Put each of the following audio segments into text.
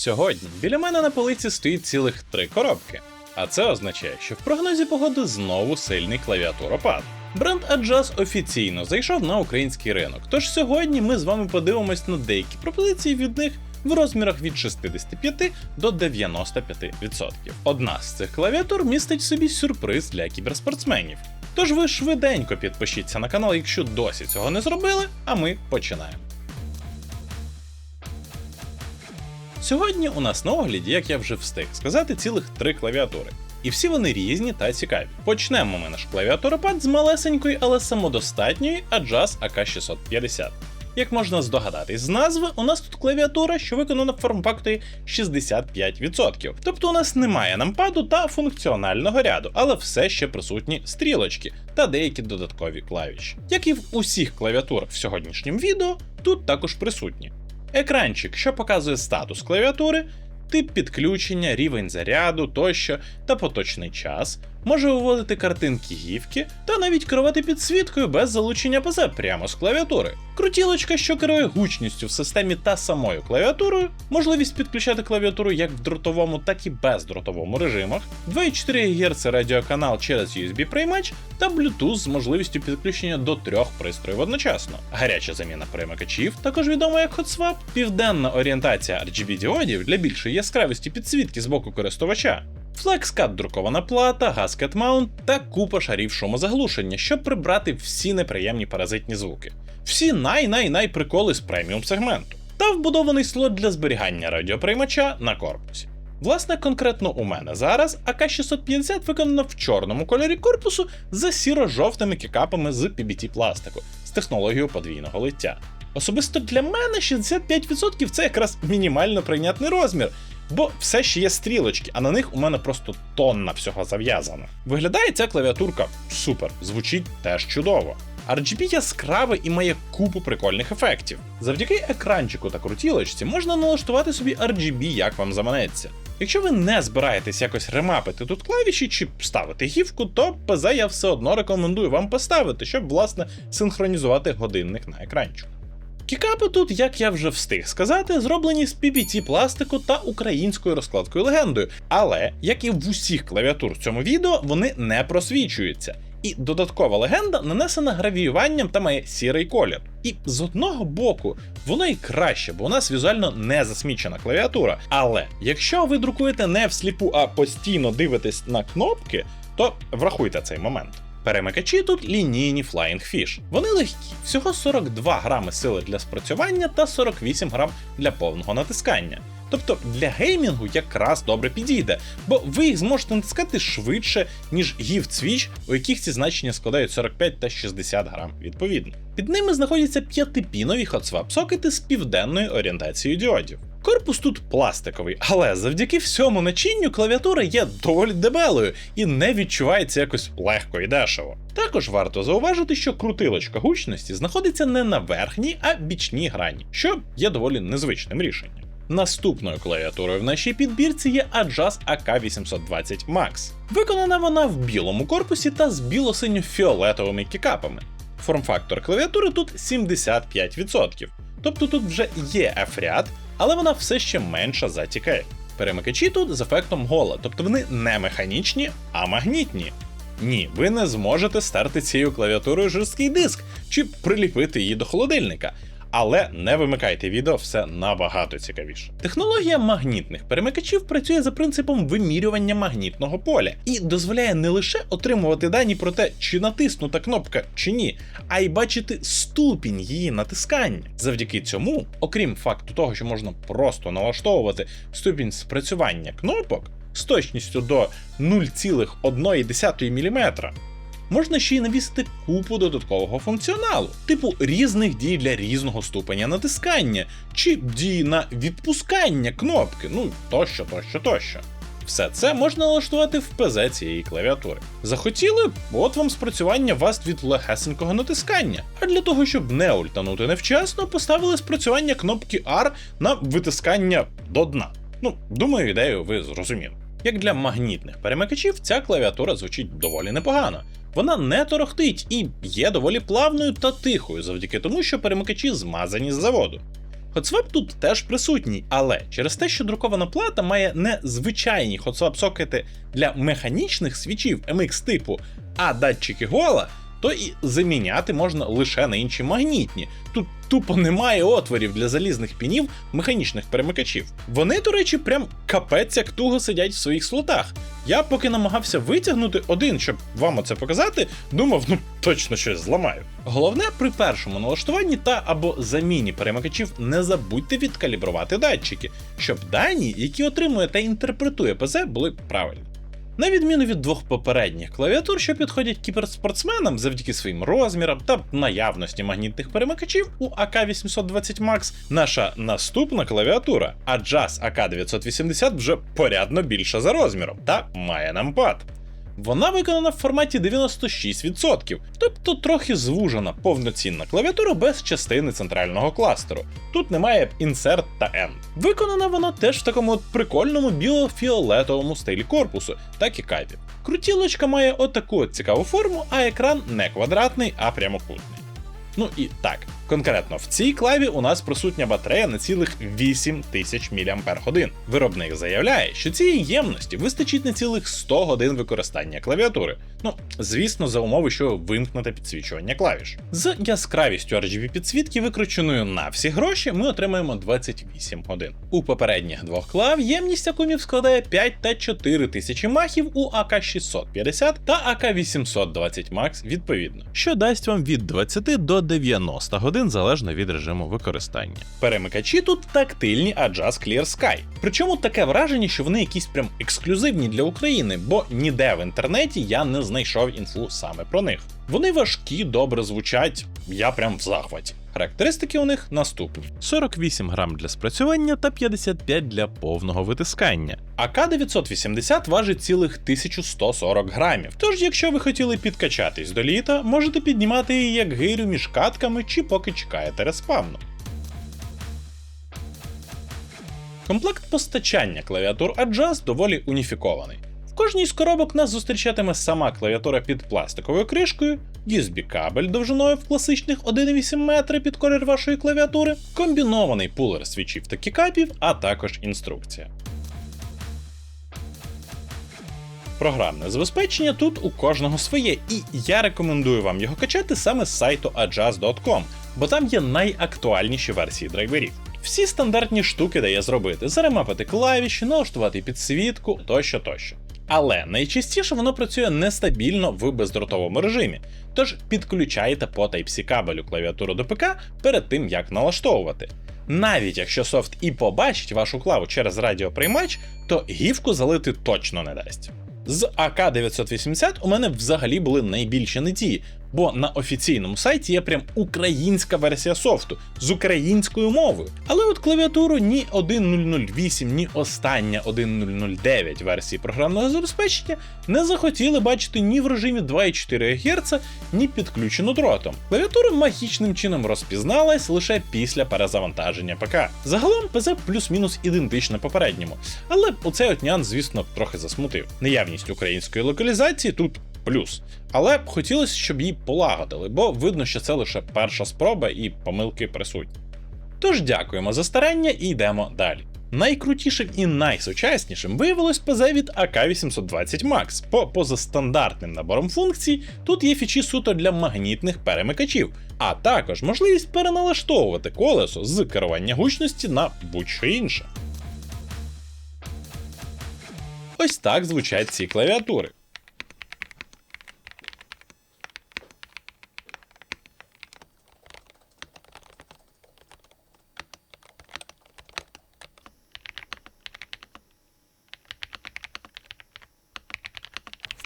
Сьогодні біля мене на полиці стоїть цілих три коробки. А це означає, що в прогнозі погоди знову сильний клавіатуропад. Бренд Adjust офіційно зайшов на український ринок. Тож сьогодні ми з вами подивимось на деякі пропозиції від них в розмірах від 65 до 95%. Одна з цих клавіатур містить в собі сюрприз для кіберспортсменів. Тож ви швиденько підпишіться на канал, якщо досі цього не зробили, а ми починаємо. Сьогодні у нас на огляді, як я вже встиг сказати, цілих три клавіатури. І всі вони різні та цікаві. Почнемо ми наш клавіатуропад з малесенької, але самодостатньої Adjust AK650. Як можна здогадатись з назви, у нас тут клавіатура, що виконана в форм-факторі 65%. Тобто у нас немає нампаду та функціонального ряду, але все ще присутні стрілочки та деякі додаткові клавіші. Як і в усіх клавіатурах в сьогоднішньому відео, тут також присутні. Екранчик, що показує статус клавіатури, тип підключення, рівень заряду тощо та поточний час, може виводити картинки гівки та навіть керувати підсвіткою без залучення ПЗ прямо з клавіатури. Крутілочка, що керує гучністю в системі та самою клавіатурою, можливість підключати клавіатуру як в дротовому, так і бездротовому режимах, 2,4 ГГц радіоканал через USB приймач та Bluetooth з можливістю підключення до трьох пристроїв одночасно. Гаряча заміна перемикачів, також відома як HotSwap, південна орієнтація RGB діодів для більшої яскравості підсвітки з боку користувача. FlexCut друкована плата, Gasket Mount та купа шарів шумозаглушення, щоб прибрати всі неприємні паразитні звуки. Всі най-най-най приколи з преміум сегменту. Та вбудований слот для зберігання радіоприймача на корпусі. Власне, конкретно у мене зараз АК650 виконана в чорному кольорі корпусу за сіро-жовтими кікапами з PBT пластику з технологією подвійного лиття. Особисто для мене 65% це якраз мінімально прийнятний розмір, бо все ще є стрілочки, а на них у мене просто тонна всього зав'язана. Виглядає ця клавіатурка супер, звучить теж чудово. RGB яскравий і має купу прикольних ефектів. Завдяки екранчику та крутілочці можна налаштувати собі RGB, як вам заманеться. Якщо ви не збираєтесь якось ремапити тут клавіші чи ставити гівку, то ПЗ я все одно рекомендую вам поставити, щоб власне синхронізувати годинник на екранчику. Кікапи тут, як я вже встиг сказати, зроблені з PBT пластику та українською розкладкою легендою, але як і в усіх клавіатур в цьому відео, вони не просвічуються. І додаткова легенда нанесена гравіюванням та має сірий колір. І з одного боку, воно і краще, бо у нас візуально не засмічена клавіатура. Але якщо ви друкуєте не всліпу, а постійно дивитесь на кнопки, то врахуйте цей момент. Перемикачі тут лінійні Flying Fish. Вони легкі, всього 42 грами сили для спрацювання та 48 грам для повного натискання. Тобто для геймінгу якраз добре підійде, бо ви їх зможете натискати швидше, ніж Gift Switch, у яких ці значення складають 45 та 60 грам відповідно. Під ними знаходяться п'ятипінові HotSwap сокети з південною орієнтацією діодів. Корпус тут пластиковий, але завдяки всьому начинню клавіатура є доволі дебелою і не відчувається якось легко і дешево. Також варто зауважити, що крутилочка гучності знаходиться не на верхній, а бічній грані, що є доволі незвичним рішенням. Наступною клавіатурою в нашій підбірці є Adjust AK820 Max. Виконана вона в білому корпусі та з біло-синьо-фіолетовими кікапами. Форм-фактор клавіатури тут 75%, тобто тут вже є F-ряд, але вона все ще менша за TK. Перемикачі тут з ефектом гола, тобто вони не механічні, а магнітні. Ні, ви не зможете стерти цією клавіатурою жорсткий диск чи приліпити її до холодильника. Але не вимикайте відео, все набагато цікавіше. Технологія магнітних перемикачів працює за принципом вимірювання магнітного поля і дозволяє не лише отримувати дані про те, чи натиснута кнопка чи ні, а й бачити ступінь її натискання. Завдяки цьому, окрім факту того, що можна просто налаштовувати ступінь спрацювання кнопок з точністю до 0,1 мм, можна ще й навісити купу додаткового функціоналу, типу різних дій для різного ступеня натискання, чи дії на відпускання кнопки, ну тощо, тощо, тощо. Все це можна налаштувати в ПЗ цієї клавіатури. Захотіли, от вам спрацювання вас від легесенького натискання. А для того, щоб не ультанути невчасно, поставили спрацювання кнопки R на витискання до дна. Ну, думаю, ідею ви зрозуміли. Як для магнітних перемикачів, ця клавіатура звучить доволі непогано. Вона не торохтить і є доволі плавною та тихою, завдяки тому, що перемикачі змазані з заводу. Hotswap тут теж присутній, але через те, що друкована плата має не звичайні Hotswap сокети для механічних свічів MX типу, а датчики гола, то і заміняти можна лише на інші магнітні. Тут тупо немає отворів для залізних пінів механічних перемикачів. Вони, до речі, прям капець як туго сидять в своїх слотах. Я поки намагався витягнути один, щоб вам оце показати, думав, ну точно щось зламаю. Головне, при першому налаштуванні та або заміні перемикачів не забудьте відкалібрувати датчики, щоб дані, які отримує та інтерпретує ПЗ, були правильні. На відміну від двох попередніх клавіатур, що підходять кіберспортсменам завдяки своїм розмірам та наявності магнітних перемикачів у AK820 Max, наша наступна клавіатура Adjust AK980 вже порядно більша за розміром та має нампад. Вона виконана в форматі 96%, тобто трохи звужена повноцінна клавіатура без частини центрального кластеру. Тут немає insert та end. Виконана вона теж в такому от прикольному біло-фіолетовому стилі корпусу, так і кайпі. Крутілочка має отаку от цікаву форму, а екран не квадратний, а прямокутний. Ну і так, конкретно в цій клаві у нас присутня батарея на цілих 8000 мАч. Виробник заявляє, що цієї ємності вистачить на цілих 100 годин використання клавіатури. Ну, звісно, за умови, що вимкнете підсвічування клавіш. З яскравістю RGB підсвітки, викрученою на всі гроші, ми отримаємо 28 годин. У попередніх двох клав ємність акумів складає 5 та 4 тисячі махів у АК650 та АК820 Max відповідно, що дасть вам від 20 до 90 годин залежно від режиму використання. Перемикачі тут тактильні Adjust Clear Sky. Причому таке враження, що вони якісь прям ексклюзивні для України, бо ніде в інтернеті я не знайшов інфу саме про них. Вони важкі, добре звучать, я прям в захваті. Характеристики у них наступні: 48 грам для спрацювання та 55 для повного витискання. АК-980 важить цілих 1140 грамів. Тож, якщо ви хотіли підкачатись до літа, можете піднімати її як гирю між катками чи поки чекаєте респавну. Комплект постачання клавіатур Adjust доволі уніфікований. Кожній з коробок нас зустрічатиме сама клавіатура під пластиковою кришкою, USB-кабель довжиною в класичних 1,8 метри під колір вашої клавіатури, комбінований пулер свічів та кікапів, а також інструкція. Програмне забезпечення тут у кожного своє, і я рекомендую вам його качати саме з сайту adjust.com, бо там є найактуальніші версії драйверів. Всі стандартні штуки дає зробити: заремапити клавіші, налаштувати підсвітку тощо тощо. Але найчастіше воно працює нестабільно в бездротовому режимі, тож підключайте по Type-C кабелю клавіатуру до ПК перед тим як налаштовувати. Навіть якщо софт і побачить вашу клаву через радіоприймач, то гівку залити точно не дасть. З АК980 у мене взагалі були найбільші надії, бо на офіційному сайті є прям українська версія софту з українською мовою. Але от клавіатуру ні 1.008, ні остання 1.009 версії програмного забезпечення не захотіли бачити ні в режимі 2,4 ГГц, ні підключену дротом. Клавіатура магічним чином розпізналась лише після перезавантаження ПК. Загалом ПЗ плюс-мінус ідентичне попередньому, але оцей от нюанс, звісно, трохи засмутив. Наявність української локалізації тут плюс. Але б хотілося, щоб її полагодили, бо видно, що це лише перша спроба і помилки присутні. Тож дякуємо за старання і йдемо далі. Найкрутішим і найсучаснішим виявилось ПЗ від AK820 Max. По позастандартним набором функцій тут є фічі суто для магнітних перемикачів, а також можливість переналаштовувати колесо з керування гучності на будь-що інше. Ось так звучать ці клавіатури.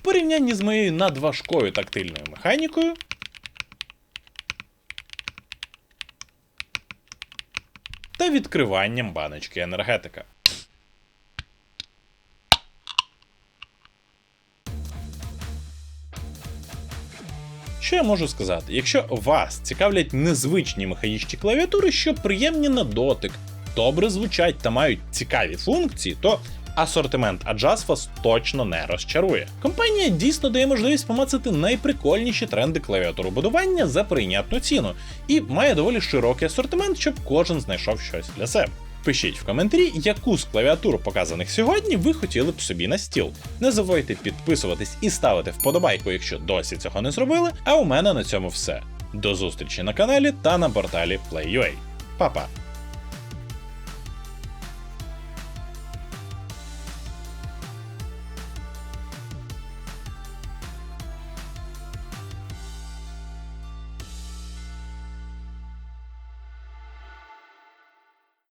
Порівнянні з моєю надважкою тактильною механікою. Та відкриванням баночки енергетика. Що я можу сказати? Якщо вас цікавлять незвичні механічні клавіатури, що приємні на дотик, добре звучать та мають цікаві функції, то асортимент Adjust точно не розчарує. Компанія дійсно дає можливість помацати найприкольніші тренди клавіатуру-будування за прийнятну ціну і має доволі широкий асортимент, щоб кожен знайшов щось для себе. Пишіть в коментарі, яку з клавіатур показаних сьогодні ви хотіли б собі на стіл. Не забувайте підписуватись і ставити вподобайку, якщо досі цього не зробили. А у мене на цьому все. До зустрічі на каналі та на порталі Play.ua. Па-па!